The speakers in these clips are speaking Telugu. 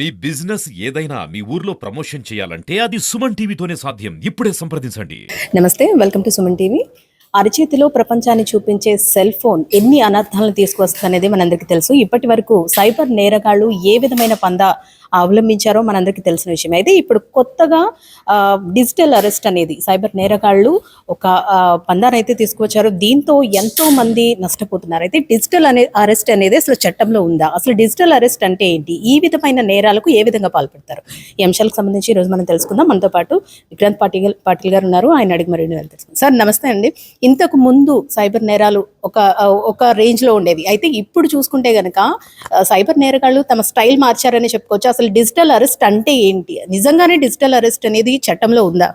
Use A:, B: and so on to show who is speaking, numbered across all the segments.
A: మీ బిజినెస్ ఏదైనా మీ ఊర్లో ప్రమోషన్ చేయాలంటే అది సుమన్ టీవీతోనే సాధ్యం. ఇప్పుడే సంప్రదించండి.
B: నమస్తే వెల్కమ్ టు సుమన్ టీవీ. అరచేతిలో ప్రపంచాన్ని చూపించే సెల్ ఫోన్ ఎన్ని అనర్థాలను తీసుకువస్తుంది అనేది మనందరికీ తెలుసు. ఇప్పటి వరకు సైబర్ నేరగాళ్ళు ఏ విధమైన పంద అవలంబించారో మనందరికీ తెలిసిన విషయం. అయితే ఇప్పుడు కొత్తగా డిజిటల్ అరెస్ట్ అనేది సైబర్ నేరగాళ్ళు ఒక పందాన్ని అయితే తీసుకువచ్చారు. దీంతో ఎంతో మంది నష్టపోతున్నారు. అయితే డిజిటల్ అనే అరెస్ట్ అనేది అసలు చట్టంలో ఉందా? అసలు డిజిటల్ అరెస్ట్ అంటే ఏంటి? ఈ విధమైన నేరాలకు ఏ విధంగా పాల్పడతారు? ఈ అంశాలకు సంబంధించి ఈరోజు మనం తెలుసుకుందాం. మనతో పాటు విక్రాంత్ పాటిల్ పాటిల్ గారు ఉన్నారు. ఆయన అడిగి మరి తెలుసుకుందాం. సార్ నమస్తే అండి. ఇంతకు ముందు సైబర్ నేరాలు ఒక ఒక రేంజ్లో ఉండేవి. అయితే ఇప్పుడు చూసుకుంటే గనక సైబర్ నేరగాళ్ళు తమ స్టైల్ మార్చారని చెప్పుకోవచ్చు. అసలు డిజిటల్ అరెస్ట్ అంటే ఏంటి? నిజంగానే డిజిటల్ అరెస్ట్ అనేది చట్టంలో ఉందా?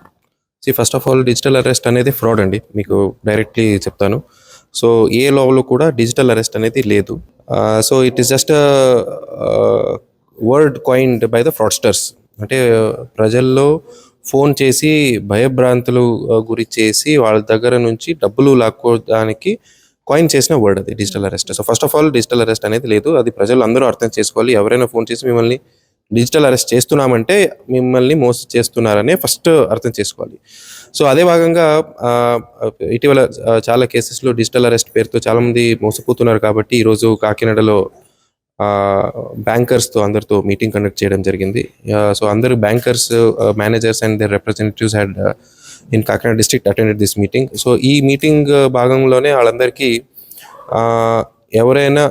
C: First of all digital arrest అనేది ఫ్రాడ్ అండి. మీకు డైరెక్ట్లీ చెప్తాను. సో ఏ లాలో కూడా డిజిటల్ అరెస్ట్ అనేది లేదు. So it is just word coined by the fraudsters అంటే ప్రజల్లో ఫోన్ చేసి భయభ్రాంతులు గురి చేసి వాళ్ళ దగ్గర నుంచి డబ్బులు లాక్కోవడానికి కాయిన్ చేసిన వర్డ్ అది digital arrest. So first of all digital arrest అనేది లేదు. అది ప్రజలు అందరూ అర్థం చేసుకోవాలి. ఎవరైనా ఫోన్ చేసి మిమ్మల్ని డిజిటల్ అరెస్ట్ చేస్తున్నామంటే మిమ్మల్ని మోసం చేస్తున్నారనే ఫస్ట్ అర్థం చేసుకోవాలి. సో అదే భాగంగా ఇటీవల చాలా కేసెస్లో డిజిటల్ అరెస్ట్ పేరుతో చాలామంది మోసపోతున్నారు కాబట్టి ఈరోజు కాకినాడలో బ్యాంకర్స్తో అందరితో మీటింగ్ కండక్ట్ చేయడం జరిగింది. సో అందరు bankers managers and their representatives had in Kakinada district attended this meeting. So ఈ మీటింగ్ భాగంలోనే వాళ్ళందరికీ ఎవరైనా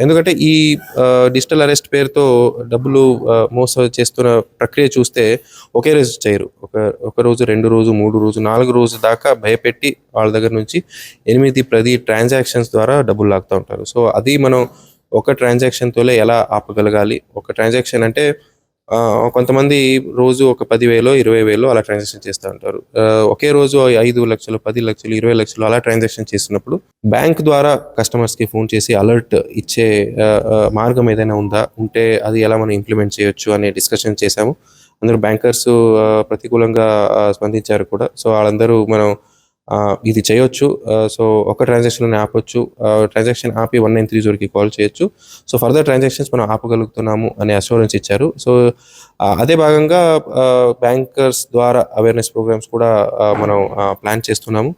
C: ఎందుకంటే ఈ డిజిటల్ అరెస్ట్ పేరుతో డబ్బులు మోస మోసం చేస్తున్న ప్రక్రియ చూస్తే ఒకే రోజు చేయరు. ఒక ఒక రోజు రెండు రోజు మూడు రోజు నాలుగు రోజు దాకా భయపెట్టి వాళ్ళ దగ్గర నుంచి ఎనిమిది ప్రతి ట్రాన్సాక్షన్స్ ద్వారా డబ్బులు లాగుతూ ఉంటారు. సో అది మనం ఒక ట్రాన్సాక్షన్తోనే ఎలా ఆపగలగాలి? ఒక ట్రాన్సాక్షన్ అంటే కొంతమంది రోజు ఒక పదివేలు ఇరవై వేలు అలా ట్రాన్సాక్షన్ చేస్తూ ఉంటారు. ఒకే రోజు ఐదు లక్షలు పది లక్షలు ఇరవై లక్షలు అలా ట్రాన్సాక్షన్ చేసినప్పుడు బ్యాంక్ ద్వారా కస్టమర్స్కి ఫోన్ చేసి అలర్ట్ ఇచ్చే మార్గం ఏదైనా ఉందా? ఉంటే అది ఎలా మనం ఇంప్లిమెంట్ చేయొచ్చు అనే డిస్కషన్ చేశాము. అందరూ బ్యాంకర్స్ ప్రతికూలంగా స్పందించారు కూడా. సో వాళ్ళందరూ మనం ఇది చేయొచ్చు. సో ఒక ట్రాన్సాక్షన్ ఆపొచ్చు. ట్రాన్సాక్షన్ ఆపి వన్ నైన్ త్రీ జీరోకి కాల్ చేయొచ్చు. సో ఫర్దర్ ట్రాన్సాక్షన్స్ మనం ఆపగలుగుతున్నాము అనే అష్యూరెన్స్ ఇచ్చారు. సో అదే భాగంగా బ్యాంకర్స్ ద్వారా అవేర్నెస్ ప్రోగ్రామ్స్ కూడా మనం ప్లాన్ చేస్తున్నాము.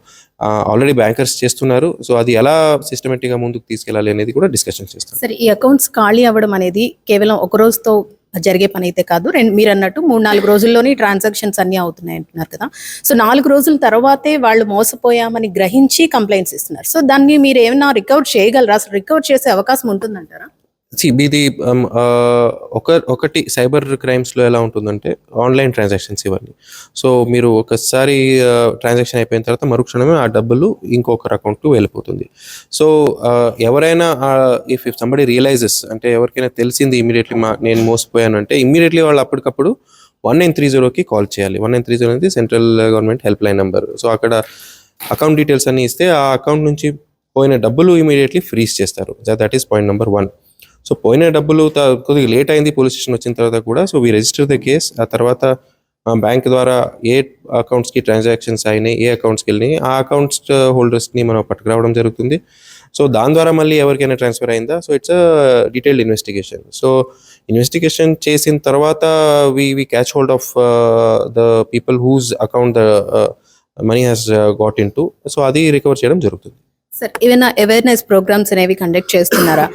C: ఆల్రెడీ బ్యాంకర్స్ చేస్తున్నారు. సో అది ఎలా సిస్టమేటిక్గా ముందుకు తీసుకెళ్ళాలి అనేది కూడా డిస్కషన్ చేస్తాం.
B: సరే ఈ అకౌంట్స్ ఖాళీ అవ్వడం అనేది కేవలం ఒక రోజుతో జరిగే పని అయితే కాదు. రెండు మీరు అన్నట్టు మూడు నాలుగు రోజుల్లోనే ట్రాన్సాక్షన్స్ అన్నీ అవుతున్నాయి అంటున్నారు కదా. సో నాలుగు రోజుల తర్వాతే వాళ్ళు మోసపోయామని గ్రహించి కంప్లైంట్స్ ఇస్తున్నారు. సో దాన్ని మీరు ఏమైనా రికవర్ చేయగలరా? అసలు రికవర్ చేసే అవకాశం ఉంటుందంటారా?
C: ఇది um, ఒక ఒకటి సైబర్ క్రైమ్స్లో ఎలా ఉంటుందంటే ఆన్లైన్ ట్రాన్సాక్షన్స్ ఇవన్నీ. సో మీరు ఒకసారి ట్రాన్సాక్షన్ అయిపోయిన తర్వాత మరుక్షణమే ఆ డబ్బులు ఇంకొకరి అకౌంట్కి వెళ్ళిపోతుంది. సో ఎవరైనా ఇఫ్ ఇఫ్ సంబడి రియలైజెస్ అంటే ఎవరికైనా తెలిసింది ఇమీడియట్లీ మా నేను మోసపోయాను అంటే ఇమీడియట్లీ వాళ్ళు అప్పటికప్పుడు వన్ నైన్ త్రీ జీరోకి కాల్ చేయాలి. వన్ నైన్ త్రీ జీరో అనేది central government help line number. So అక్కడ అకౌంట్ డీటెయిల్స్ అన్ని ఇస్తే ఆ అకౌంట్ నుంచి పోయిన డబ్బులు ఇమీడియట్లీ ఫ్రీజ్ చేస్తారు. That is point number one so పోయిన డబ్బులు కొద్దిగా లేట్ అయింది పోలీస్ స్టేషన్ వచ్చిన తర్వాత కూడా. So we register the case ఆ తర్వాత బ్యాంక్ ద్వారా ఏ అకౌంట్స్కి ట్రాన్సాక్షన్స్ అయినాయి ఏ అకౌంట్స్కి వెళ్ళినాయి ఆ అకౌంట్స్ హోల్డర్స్ని మనం పట్టుకురావడం జరుగుతుంది. సో దాని ద్వారా మళ్ళీ ఎవరికైనా ట్రాన్స్ఫర్ అయిందా? So it's detailed investigation so investigation చేసిన తర్వాత we we catch hold of the people whose account the money has got in to so అది రికవర్ చేయడం జరుగుతుంది.
B: సార్ ఏమైనా అవేర్నెస్ ప్రోగ్రామ్స్ అనేవి కండక్ట్ చేస్తున్నారా?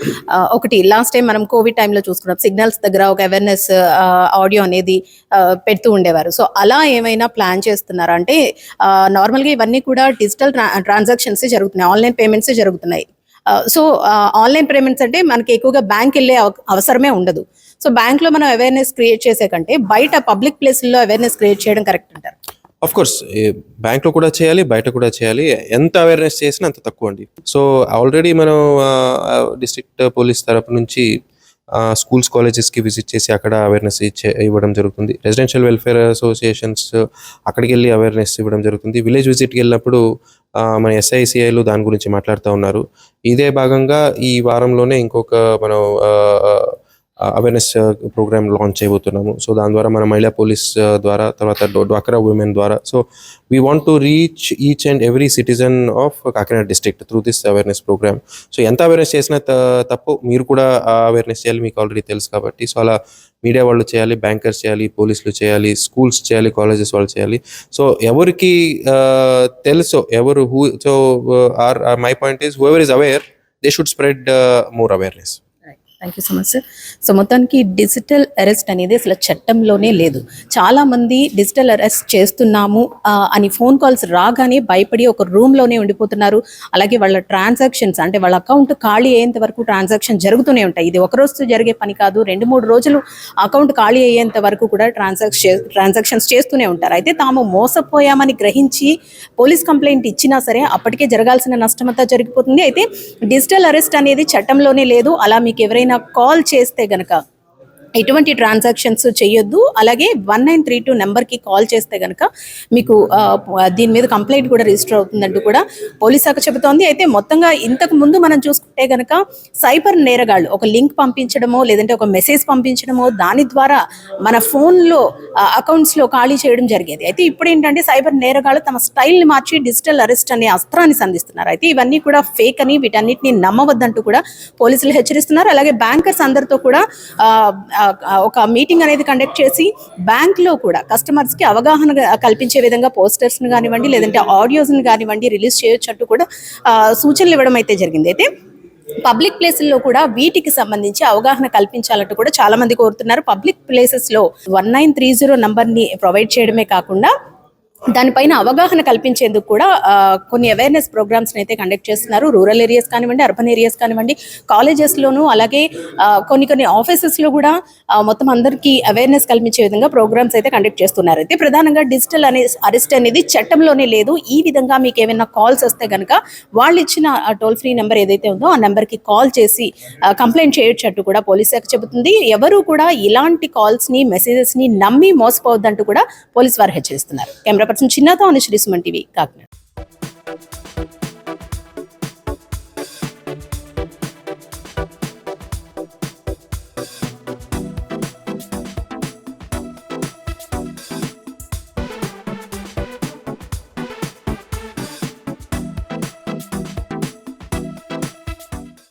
B: ఒకటి లాస్ట్ టైం మనం కోవిడ్ టైంలో చూసుకున్నాం సిగ్నల్స్ దగ్గర ఒక అవేర్నెస్ ఆడియో అనేది పెడుతూ ఉండేవారు. సో అలా ఏమైనా ప్లాన్ చేస్తున్నారా? అంటే నార్మల్గా ఇవన్నీ కూడా డిజిటల్ ట్రాన్సాక్షన్స్ జరుగుతున్నాయి ఆన్లైన్ పేమెంట్స్ జరుగుతున్నాయి. సో ఆన్లైన్ పేమెంట్స్ అంటే మనకి ఎక్కువగా బ్యాంక్ వెళ్ళే అవ- అవసరమే ఉండదు. సో బ్యాంక్లో మనం అవేర్నెస్ క్రియేట్ చేసే కంటే బయట పబ్లిక్ ప్లేస్లో అవేర్నెస్ క్రియేట్ చేయడం కరెక్ట్ అంటారు.
C: అఫ్ కోర్స్ బ్యాంక్లో కూడా చేయాలి బయట కూడా చేయాలి. ఎంత అవేర్నెస్ చేసినా అంత తక్కువ అండి. సో ఆల్రెడీ మనం డిస్ట్రిక్ట్ పోలీస్ తరపు నుంచి స్కూల్స్ కాలేజెస్కి విజిట్ చేసి అక్కడ అవేర్నెస్ ఇచ్చే ఇవ్వడం జరుగుతుంది. రెసిడెన్షియల్ వెల్ఫేర్ అసోసియేషన్స్ అక్కడికి వెళ్ళి అవేర్నెస్ ఇవ్వడం జరుగుతుంది. విలేజ్ విజిట్కి వెళ్ళినప్పుడు మన ఎస్ఐసిఐలు దాని గురించి మాట్లాడుతూ ఉన్నారు. ఇదే భాగంగా ఈ వారంలోనే ఇంకొక మనం అవేర్నెస్ ప్రోగ్రామ్ లాంచ్ చేయబోతున్నాము. సో దాని ద్వారా మన మహిళా పోలీస్ uh, ద్వారా తర్వాత డో- డ్వాక్రా ఉమెన్ ద్వారా. So we want to reach each and every citizen of Kakinada district through this awareness programme so ఎంత అవేర్నెస్ చేసినా తప్పు. మీరు కూడా అవేర్నెస్ చేయాలి. మీకు ఆల్రెడీ తెలుసు కాబట్టి. సో అలా మీడియా వాళ్ళు చేయాలి బ్యాంకర్స్ చేయాలి పోలీసులు చేయాలి స్కూల్స్ చేయాలి కాలేజెస్ వాళ్ళు చేయాలి. సో ఎవరికి uh, తెలుసో ఎవరు who so are my point is whoever is aware they should spread more awareness
B: thank you so much sir so మొత్తానికి డిజిటల్ అరెస్ట్ అనేది అసలు చట్టంలోనే లేదు. చాలా మంది డిజిటల్ అరెస్ట్ చేస్తున్నాము అని ఫోన్ కాల్స్ రాగానే భయపడి ఒక రూమ్లోనే లోనే ఉండిపోతున్నారు. అలాగే వాళ్ళ ట్రాన్సాక్షన్స్ అంటే వాళ్ళ అకౌంట్ ఖాళీ అయ్యేంత వరకు ట్రాన్సాక్షన్ జరుగుతూనే ఉంటాయి. ఇది ఒక రోజు జరిగే పని కాదు రెండు మూడు రోజులు అకౌంట్ ఖాళీ అయ్యేంత వరకు కూడా ట్రాన్సాక్షన్ ట్రాన్సాక్షన్స్ చేస్తూనే ఉంటారు. అయితే తాము మోసపోయామని గ్రహించి పోలీస్ కంప్లైంట్ ఇచ్చినా సరే అప్పటికే జరగాల్సిన నష్టమంతా జరిగిపోతుంది. అయితే డిజిటల్ అరెస్ట్ అనేది చట్టంలోనే లేదు. అలా మీకు ఎవరైనా కాల్ చేస్తే గనక ఎటువంటి ట్రాన్సాక్షన్స్ చేయొద్దు అలాగే వన్ నైన్ త్రీ టూ నెంబర్కి కాల్ చేస్తే గనక మీకు దీని మీద కంప్లైంట్ కూడా రిజిస్టర్ అవుతుందంటూ కూడా పోలీస్ శాఖ చెబుతోంది. అయితే మొత్తంగా ఇంతకు ముందు మనం చూసుకుంటే కనుక సైబర్ నేరగాళ్ళు ఒక లింక్ పంపించడమో లేదంటే ఒక మెసేజ్ పంపించడమో దాని ద్వారా మన ఫోన్లో అకౌంట్స్లో ఖాళీ చేయడం జరిగేది. అయితే ఇప్పుడు ఏంటంటే సైబర్ నేరగాళ్ళు తమ స్టైల్ని మార్చి డిజిటల్ అరెస్ట్ అనే అస్త్రాన్ని సంధిస్తున్నారు. అయితే ఇవన్నీ కూడా ఫేక్ అని వీటన్నిటిని నమ్మవద్దంటూ కూడా పోలీసులు హెచ్చరిస్తున్నారు. అలాగే బ్యాంకర్స్ అందరితో కూడా ఒక మీటింగ్ అనేది కండక్ట్ చేసి బ్యాంక్లో కూడా కస్టమర్స్కి అవగాహన కల్పించే విధంగా పోస్టర్స్ని కానివ్వండి లేదంటే ఆడియోస్ని కానివ్వండి రిలీజ్ చేయొచ్చట్టు కూడా సూచనలు ఇవ్వడం అయితే జరిగింది. అయితే పబ్లిక్ ప్లేసుల్లో కూడా వీటికి సంబంధించి అవగాహన కల్పించాలంటూ కూడా చాలా మంది కోరుతున్నారు. పబ్లిక్ ప్లేసెస్లో వన్ నైన్ త్రీ జీరో నంబర్ని ప్రొవైడ్ చేయడమే కాకుండా దానిపైన అవగాహన కల్పించేందుకు కూడా కొన్ని అవేర్నెస్ ప్రోగ్రామ్స్ అయితే కండక్ట్ చేస్తున్నారు. రూరల్ ఏరియాస్ కానివ్వండి అర్బన్ ఏరియాస్ కానివ్వండి కాలేజెస్లోను అలాగే కొన్ని కొన్ని ఆఫీసెస్లో కూడా మొత్తం అందరికీ అవేర్నెస్ కల్పించే విధంగా ప్రోగ్రామ్స్ అయితే కండక్ట్ చేస్తున్నారు. అయితే ప్రధానంగా డిజిటల్ అనే అరెస్ట్ అనేది చట్టంలోనే లేదు. ఈ విధంగా మీకు ఏమైనా కాల్స్ వస్తే కనుక వాళ్ళు ఇచ్చిన టోల్ ఫ్రీ నెంబర్ ఏదైతే ఉందో ఆ నెంబర్కి కాల్ చేసి కంప్లైంట్ చేయొచ్చట్టు కూడా పోలీస్ శాఖ చెబుతుంది. ఎవరు కూడా ఇలాంటి కాల్స్ని మెసేజెస్ని నమ్మి మోసపోవద్దంటూ కూడా పోలీస్ వారు హెచ్చరిస్తున్నారు. కెమెరా పర్సన్ చిన్నతో అనుశ్రీ సుమన్ టీవీ కాకినాడ.